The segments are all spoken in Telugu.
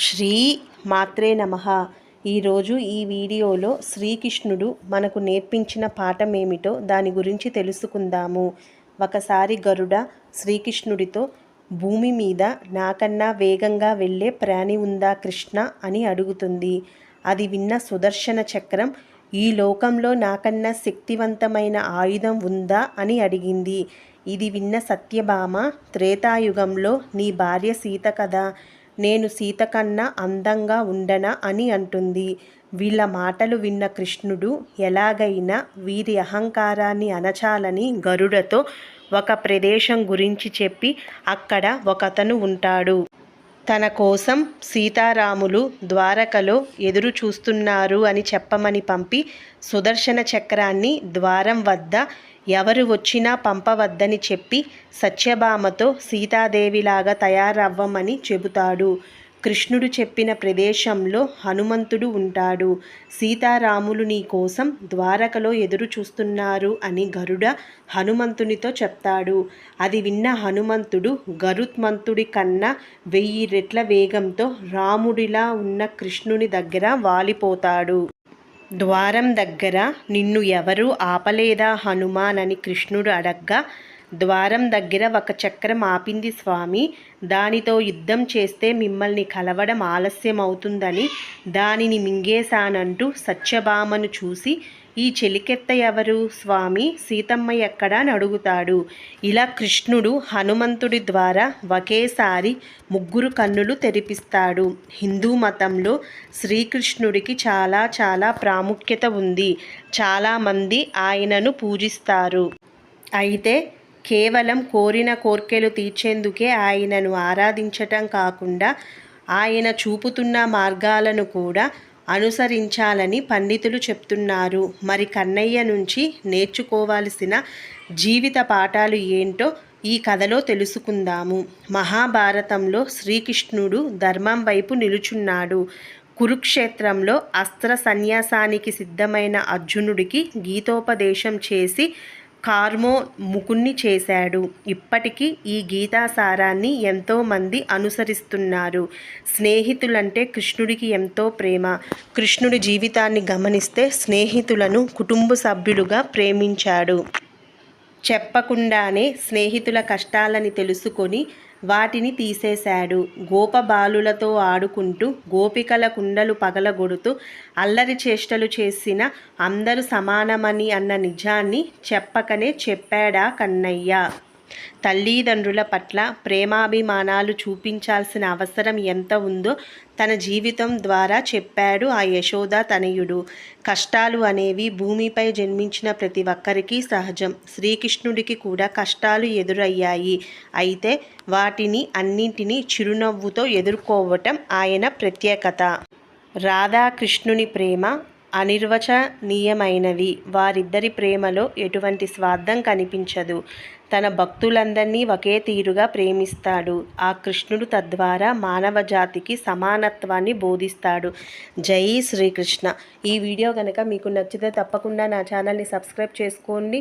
శ్రీ మాత్రే నమ. ఈరోజు ఈ వీడియోలో శ్రీకృష్ణుడు మనకు నేర్పించిన పాఠం ఏమిటో దాని గురించి తెలుసుకుందాము. ఒకసారి గరుడ శ్రీకృష్ణుడితో భూమి మీద నాకన్నా వేగంగా వెళ్ళే ప్రాణి ఉందా కృష్ణ? అని అడుగుతుంది. అది విన్న సుదర్శన చక్రం ఈ లోకంలో నాకన్నా శక్తివంతమైన ఆయుధం ఉందా? అని అడిగింది. ఇది విన్న సత్యభామ త్రేతాయుగంలో నీ భార్య సీత కదా. నేను సీత కన్నా అందంగా ఉండనా అని అంటుంది. వీళ్ళ మాటలు విన్న కృష్ణుడు ఎలాగైనా వీరి అహంకారాన్ని అణచాలని గరుడతో ఒక ప్రదేశం గురించి చెప్పి అక్కడ ఒకతను ఉంటాడు. తన కోసం సీతారాములు ద్వారకలో ఎదురు చూస్తున్నారు అని చెప్పమని పంపి సుదర్శన చక్రాన్ని ద్వారం వద్ద ఎవరు వచ్చినా పంపవద్దని చెప్పి సత్యభామతో సీతాదేవిలాగా తయారవ్వమని చెబుతాడు. కృష్ణుడు చెప్పిన ప్రదేశంలో హనుమంతుడు ఉంటాడు. సీతారాములు నీ కోసం ద్వారకలో ఎదురు చూస్తున్నారు అని గరుడ హనుమంతునితో చెప్తాడు. అది విన్న హనుమంతుడు గరుత్మంతుడి కన్నా వెయ్యి రెట్ల వేగంతో రాముడిలా ఉన్న కృష్ణుని దగ్గర వాలిపోతాడు. ద్వారం దగ్గర నిన్ను ఎవరూ ఆపలేదా హనుమాన్ అని కృష్ణుడు అడగ్గా ద్వారం దగ్గర ఒక చక్రం ఆపింది స్వామి. దానితో యుద్ధం చేస్తే మిమ్మల్ని కలవడం ఆలస్యం అవుతుందని దానిని మింగేశానంటూ సత్యభామను చూసి ఈ చెలికెత్త ఎవరు స్వామి? సీతమ్మ ఎక్కడా? అని అడుగుతాడు. ఇలా కృష్ణుడు హనుమంతుడి ద్వారా ఒకేసారి ముగ్గురు కన్నులు తెరిపిస్తాడు. హిందూ మతంలో శ్రీకృష్ణుడికి చాలా చాలా ప్రాముఖ్యత ఉంది. చాలామంది ఆయనను పూజిస్తారు. అయితే కేవలం కోరిన కోర్కెలు తీర్చేందుకే ఆయనను ఆరాధించటం కాకుండా ఆయన చూపుతున్న మార్గాలను కూడా అనుసరించాలని పండితులు చెప్తున్నారు. మరి కన్నయ్య నుంచి నేర్చుకోవాల్సిన జీవిత పాఠాలు ఏంటో ఈ కథలో తెలుసుకుందాము. మహాభారతంలో శ్రీకృష్ణుడు ధర్మం వైపు నిలుచున్నాడు. కురుక్షేత్రంలో అస్త్ర సన్యాసానికి సిద్ధమైన అర్జునుడికి గీతోపదేశం చేసి కార్మో ముకుణ్ణి చేశాడు. ఇప్పటికీ ఈ గీతాసారాన్ని ఎంతోమంది అనుసరిస్తున్నారు. స్నేహితులంటే కృష్ణుడికి ఎంతో ప్రేమ. కృష్ణుడి జీవితాన్ని గమనిస్తే స్నేహితులను కుటుంబ సభ్యులుగా ప్రేమించాడు. చెప్పకుండానే స్నేహితుల కష్టాలని తెలుసుకొని వాటిని తీసేశాడు. గోపబాలులతో ఆడుకుంటూ గోపికల కుండలు పగలగొడుతూ అల్లరి చేష్టలు చేసిన అందరూ సమానమని అన్న నిజాన్ని చెప్పకనే చెప్పాడా కన్నయ్య. తల్లిదండ్రుల పట్ల ప్రేమాభిమానాలు చూపించాల్సిన అవసరం ఎంత ఉందో తన జీవితం ద్వారా చెప్పాడు ఆ యశోద తనయుడు. కష్టాలు అనేవి భూమిపై జన్మించిన ప్రతి ఒక్కరికి సహజం. శ్రీకృష్ణుడికి కూడా కష్టాలు ఎదురయ్యాయి. అయితే వాటిని అన్నింటినీ చిరునవ్వుతో ఎదుర్కోవటం ఆయన ప్రత్యేకత. రాధాకృష్ణుని ప్రేమ అనిర్వచనీయమైనవి వారిద్దరి ప్రేమలో ఎటువంటి స్వార్థం కనిపించదు. తన భక్తులందరినీ ఒకే తీరుగా ప్రేమిస్తాడు. ఆ కృష్ణుడు తద్వారా మానవ జాతికి సమానత్వాన్ని బోధిస్తాడు. జై శ్రీకృష్ణ. ఈ వీడియో కనుక మీకు నచ్చితే తప్పకుండా నా ఛానల్ని సబ్స్క్రైబ్ చేసుకోండి.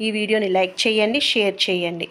ఈ వీడియోని లైక్ చేయండి షేర్ చేయండి.